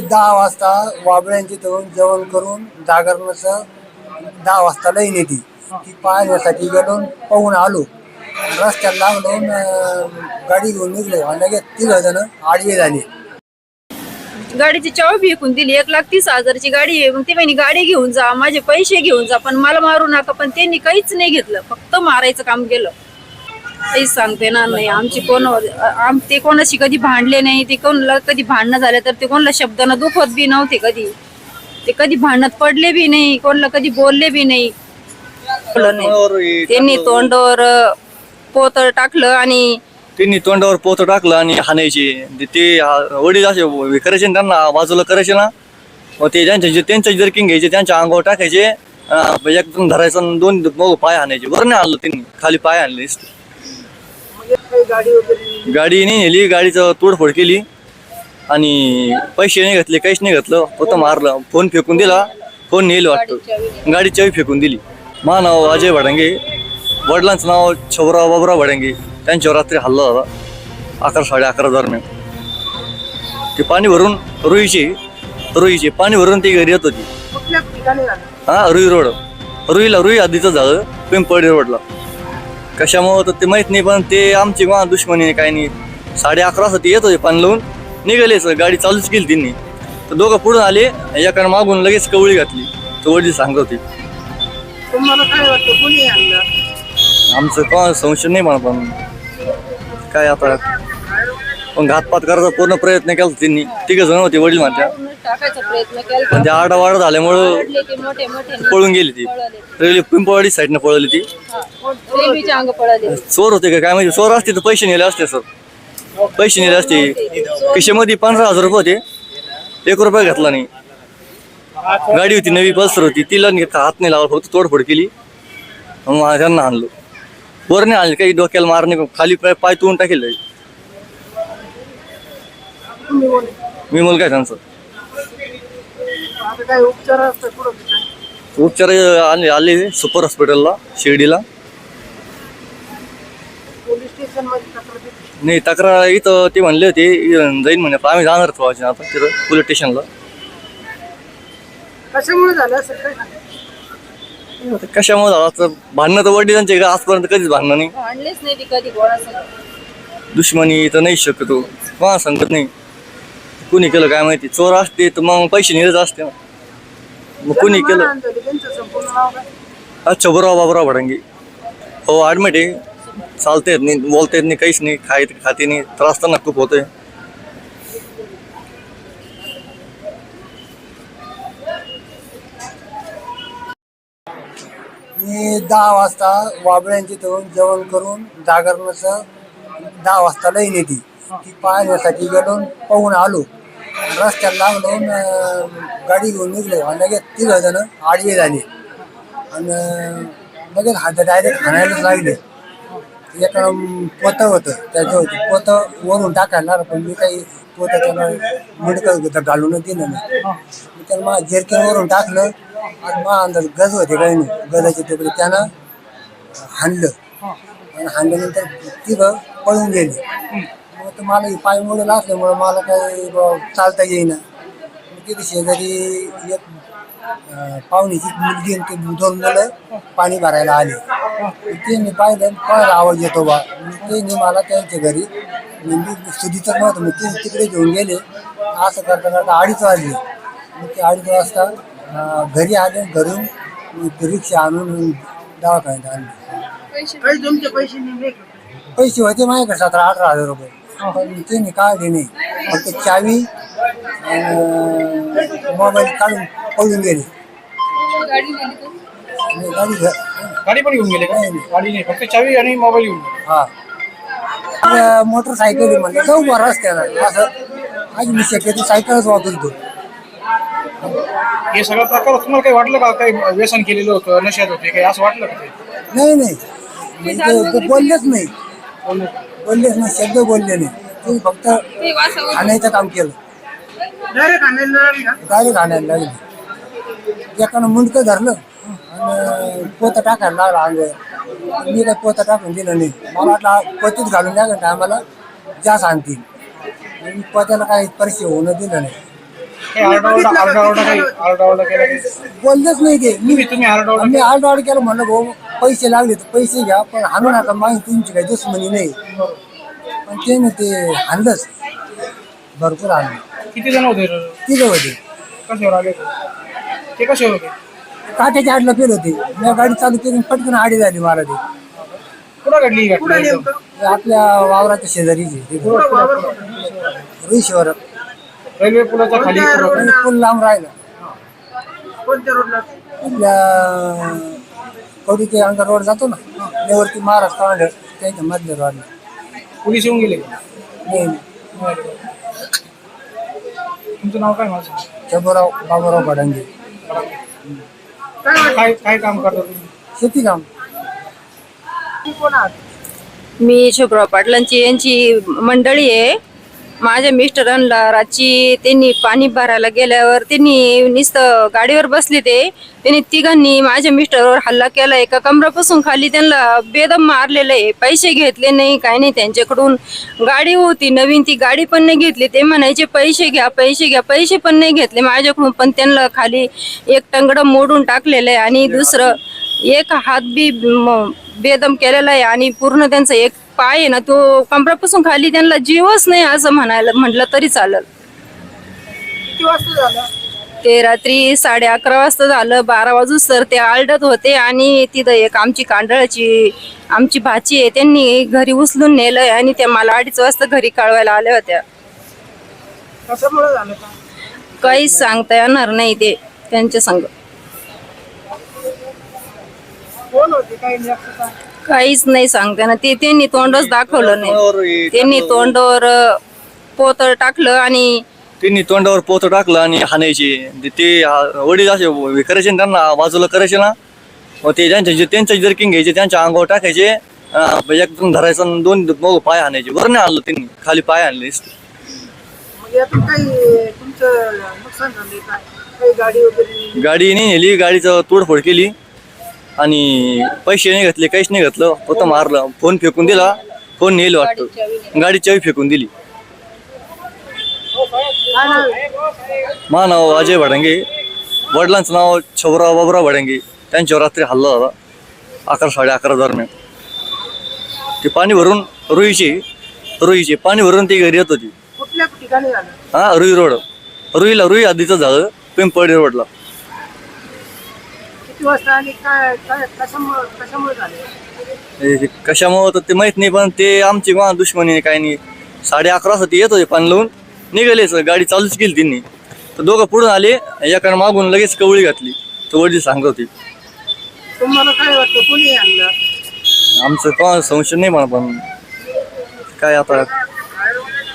दहा वाजता वाबळ्यांची जाऊन जेवण करून जागरणाचं दहा वाजता लई येते. ती पाहण्यासाठी गेलो पाहून आलो. रस्त्यात लागलो गाडी घेऊन निघलो. आणि लगेच तिघ जण आडवे झाले. गाडीची चावी विकून दिली. एक लाख तीस हजारची गाडी आहे. मग ते म्हणे गाडी घेऊन जा माझे पैसे घेऊन जा पण मला मारू नका. पण त्यांनी काहीच नाही घेतलं. फक्त मारायचं काम केलं. काहीच सांगता येणार नाही. आमची कोण आम ते कोणाशी कधी भांडले नाही ते कोणाला कधी भांडणं झालं तर ते कोणाला शब्दानं दुखवत बी नव्हते कधी. ते कधी भांडणात पडले बी नाही कोणाला कधी बोलले बी नाही. बोललं नाही. त्यांनी तोंडावर पोतळ टाकलं आणि त्यांनी तोंडावर पोत टाकलं आणि हाणायचे. ते- ते वडील असे करायचे ना त्यांना बाजूला करायचे ना. मग ते ज्यांच्या जे त्यांच्या जर्किंग घ्यायचे त्यांच्या अंगावर टाकायचे. एकदम धरायचं आणि दोन मग पाय हाणायचे. बरं नाही आणलं त्यांनी. खाली पाय आणले गाडी नाही नेली गाडीचं तोडफोड केली आणि पैसे नाही घेतले काहीच नाही घेतलं. फक्त मारलं फोन फेकून दिला फोन नेलं वाटतं. गाडी चावी फेकून दिली. माझं नाव अजय भडंगे वडिलांचं नाव छबराव बाबराव भडंगे त्यांच्यावर रात्री हल्ला झाला अकरा साडे अकरा दरम्यान. ते पाणी भरून रुईचे रुईचे पाणी भरून ती घरी येत होती. हा रुई रोड. रुईला रुई आधीचं झालं पिंपळी रोडला. कशामुळं तर ते माहीत नाही पण ते आमची मा दुश्मनी नाही काही नाही. साडे अकरा वाजता ते येत होते पाणी लावून निघालेच गाडी चालूच केली त्यांनी. तर दोघं पुढून आले एकानं मागून लगेच कवळी घातली. तर वडील सांगत होते. तुम्हाला काय वाटतं कोणी आणलं? आमचं कोण संशय नाही म्हणा पण. काय आता? पण घातपात करायचा पूर्ण प्रयत्न केला त्यांनी. तिघ जण होते वडील म्हणत्या. टाकायचा प्रयत्न केला. पण ते आडावाडा झाल्यामुळं पडले ते मोठे मोठे पळून गेली ती. रेल्वे पिंपळवाडी साईडनं पळवली ती. रेल्वेचे अंग पळाले चोर होते का? काय माहिती? चोर असते तर पैसे नेले असते सर. पैसे नेले असते. खिशेमध्ये पंधरा हजार रुपये होते. एक रुपया घेतला नाही. गाडी होती नवी पल्सर होती. तिला नाही हात नाही लावला फक्त तोडफोड केली. मग त्यांना आणलं. वर नाही आणलं काही डोक्याला मारणे खाली पाय पाय टाकेल. मी मुलगा आहे त्यांचा. आता काय उपचार असतात आले आले सुपर हॉस्पिटलला शिर्डीला. पोलीस स्टेशनमध्ये तक्रार दिली. नाही तक्रार इथं ते म्हणले होते इथं जाईन म्हणे आम्ही जाणार व्हायचे आता तिथं पोलीस स्टेशनला. कशामुळे झालं असेल काय सांगा? आता कशामुळे झालं? तर भांडणं तर वडिलांच्या इकडे आजपर्यंत कधीच भांडणं नाही. आणलेच नाही ती कधी गोळा सगळं. दुश्मनी तर नाही शक्यतो कोणा सांगत नाही. कुणी केलं काय माहिती? चोर असते तर मग पैसे नेलेच असते ना. मग कुणी केलं? अच्छा बरोबर बाबराव भडंगी हो ॲडमिट आहे. चालता येत नाही बोलता येत नाही काहीच नाही खाय खाते नाही त्रास तर खूप होतोय. मी दहा वाजता वाबळ्यांची जाऊन जेवण करून जागरणाचं दहा वाजता लाईन येते ती पाहण्यासाठी गेलो पाहून आलो. रस्त्यात लागलो गाडी घेऊन निघले. लगेच तिघ जण आडवे झाले. आणि लगेच हात डायरेक्ट हाणायलाच लागले. एक पोतं होतं त्याचं होतं. पोतं वरून टाकायला पण मी काही पोतं त्याला मुडकं घालूनच दिलं नाही. त्यानं त्याला मग वरून टाकलं आणि मा अंदाज गज होते काही नाही. गजाचे तुकडे त्यानं हाणलं. आणि हाणल्यानंतर तिघं पळून गेले. तर मला हे पाय मोडेल असल्यामुळं मला काही चालता येईना. मग तिथे शेजारी एक अं, पाहुणीची मुलगी आणि ते दोन मुलं पाणी भरायला आले. मग त्यांनी पाहिलं कोणाला आवाज येतो बा? मग त्यांनी मला त्यांच्या घरी म्हणजे सुधीचं नव्हतं मग ते तिकडे घेऊन गेले. असं करता करता अडीच वाजले. मग ते अडीच वाजता अं, घरी आले घरून मग रिक्षा आणून दवाखान्यात आणले. काही तुमचे पैसे निघले का? पैसे होते माझ्याकडे सतरा अठरा हजार रुपये. पण त्यांनी काढले नाही. फक्त चावी मोबाईल काढून पळून गेले. आणि गाडी घ- गाडी पण घेऊन गेले का? नाही, नाही. गाडी नाही फक्त चावी आणि मोबाईल घेऊन गेले. हा. त्या मोटरसायकल म्हणलं जाऊ बा रस्त्याला. असं आज मी शक्यतो सायकलच वापरतो. हे सगळं प्रकार तुम्हाला काही वाटलं का? काही व्यसन केलेलं होतं नशेत होते काही असं वाटलं का ते? नाही नाही. म्हणजे ते बोललेच नाही. बोललेच नाही शब्द बोलले नाही. ते फक्त खाण्याचं काम केलं. डायरेक्ट आणायला लागली का? डायरेक्ट आणायला लागले. एकानं मुंडकं धरलं आणि पोतं टाकायला लागला अंगावर. मी काही पोतं टाकून दिलं नाही. मला वाटलं पोतीत घालून द्या का आम्हाला? जास्त आणतील मी पोत्याला काही परिचय होणं दिलं नाही. काही आरडाओरडा आरडाओरडा काही आरडाओरडा केला काही? बोललंच नाही ते. मी तुम्ही तुम्ही आरडाओरडा मी आरडाओरड केलं म्हणलं भाऊ पैसे लागले तर पैसे घ्या पण हाणू नका. मागे तुमची काही दुश्मनी नाही. पण ते ना ते हाणलंच. भरपूर हाणलं. किती जण होते? तिघं होते. कशावर आले होते? ते कसे होते? काट्याच्या आडला पेल होते. मी गाडी चालू करून पटकन आडी झाली मला ते कुठं घडली ही घटना एकदम? ते आपल्या वावराच्या शेजारीचे रुईश्वर रेल्वे पुलाच्या खाली कुठं? पूल लांब राहिला. कोणत्या रोडला? आपल्या कवडीचे अंडर रोड जातो ना त्यावरती महाराष्ट्र अंडर त्याच्या मधल्या रोडला पोलीस येऊन गेले का? नाही तुमचं नाव काय माझं? शंभूराव बाबूराव भडंगे काय काय काम करता तुम्ही? शेती काम. कोण आहात? मी शुभ्रा पाटलांची यांची मंडळी आहे. माझ्या मिस्टरांना रातची त्यांनी पाणी भरायला गेल्यावर त्यांनी नुसतं गाडीवर बसले ते. त्यांनी तिघांनी माझ्या मिस्टरवर हल्ला केला. एका कमरापासून खाली त्यांना बेदम मारलेलं आहे. पैसे घेतले नाही काय नाही. त्यांच्याकडून गाडी होती नवीन ती गाडी पण नाही घेतली. ते म्हणायचे पैसे घ्या पैसे घ्या. पैसे पण नाही घेतले माझ्याकडून पण त्यांना खाली एक टंगडं मोडून टाकलेलं आहे. आणि दुसरं एक हात बी बेदम केलेला आहे. आणि पूर्ण त्यांचं एक पाय आहे ना तो कमरापासून खाली त्यांना जीवच नाही असं म्हणायला म्हटलं तरी चालेल. किती वाजता झालं? ते रात्री साडे अकरा वाजता झालं बारा वाजूस तर ते आलडत होते आणि तिथं एक आमची कांडळाची आमची भाची आहे त्यांनी घरी उचलून नेलं आणि त्या मला अडीच वाजता घरी कळवायला आल्या होत्या. कशामुळे झालं का? काहीच सांगता येणार नाही ते त्यांच्या संग. कोण होते? काही काहीच नाही सांगता ना ते त्यांनी तोंडच दाखवलं नाही. त्यांनी तोंडावर पोतळ टाकलं आणि त्यांनी तोंडावर पोत टाकलं आणि हाणायचे. ते- ते हा- वडील असे हे करायचे त्यांना बाजूला करायचे ना मग ते त्यांच्या जे त्यांचं जर्किंग घ्यायचे त्यांच्या अंगावर टाकायचे एकदम धरायचं आणि दोन मग पाय हाणायचे. वर नाही आणलं त्यांनी खाली पाय आणले. गाडी नाही नेली गाडीचं तोडफोड केली. आणि पैसे नाही घेतले काहीच नाही घेतलं. फक्त मारलं. फोन फेकून दिला. फोन नेलं वाटतं. गाडी चावी फेकून दिली. काय नाव अजय भडंगे. वडिलांचं नाव छबराव बाबुराव भडंगे. त्यांच्यावर रात्री हल्ला होता अकरा साडे अकरा दरम्यान. ते पाणी भरून रुईचे रुईचे. पाणी भरून ती घरी येत होती. हा रुई रोड. रुईला रुई आधीचं झालं. पिंपळी रोडला. किती वाजता आणि काय काय कशामुळे कशामुळे झाले? हे कशामुळं तर ते माहीत नाही पण ते आमची मा दुश्मनी काय नाही. साडे अकरा वाजता ते येत होते पाणी लावून निघालेच गाडी चालूच केली त्यांनी. तर दोघं पुढून आले एकानं मागून लगेच कवळी घातली. तर वडील सांगत होती. तुम्हाला काय वाटतं कोणी आणलं? आमचं कोण संशय नाही म्हणा पण काय आता?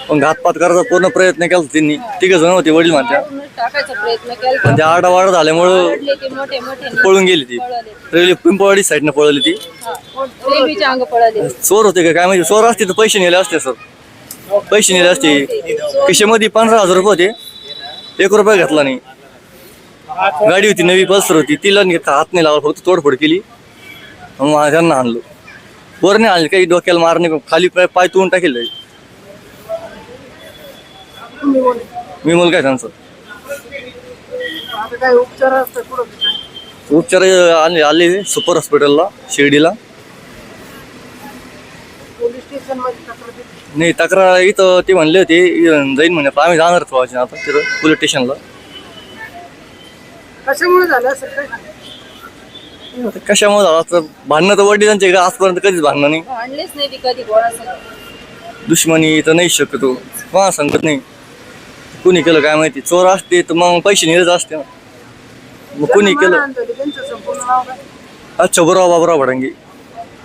पण घातपात करायचा पूर्ण प्रयत्न केला त्यांनी. तिघ जण होते वडील म्हणत्या. टाकायचा प्रयत्न केला. ते आडावाडा झाल्यामुळं मोठे मोठे पळून गेली ती. रेल्वे पिंपळवाडी साईडनं पळवली ती. अंग पळाले. चोर होते का? काय म्हणजे चोर असते तर पैसे नेले असते सर. पैसे नेले असते. खिशेमध्ये पंधरा हजार रुपये होते. एक रुपया घेतला नाही. गाडी होती नवी पल्सर होती. तिला नाही हात नाही लावला फक्त तोडफोड केली. मग त्यांना आणलं. वर नाही आणलं. काही डोक्याला मारणे खाली पाय पाय तुळून टाकेल. मी मुलगा आहे त्यांचा? आता काय उपचार असतात कुठं काय उपचार आले आले सुपर हॉस्पिटलला शिर्डीला. पोलीस स्टेशनमध्ये तक्रार दिली. नाही तक्रार इथं ते म्हणले होते जाईन म्हणे आम्ही जाणार व्हायचे आता तिथं पोलीस स्टेशनला कशामुळे झालं असं? काय आता कशामुळे झालं? तर भांडणं तर वडिलांच्या इकडे आजपर्यंत कधीच भांडणं नाही. आणलेच नाही ती कधी गोळा दुश्मनी तर नाही शक्यतो कोणा सांगत नाही. कुणी केलं काय माहिती? चोर असते तर मग पैसे नेलेच असते ना. मग कुणी केलं? अच्छा बरोबर बाबराव भडंगी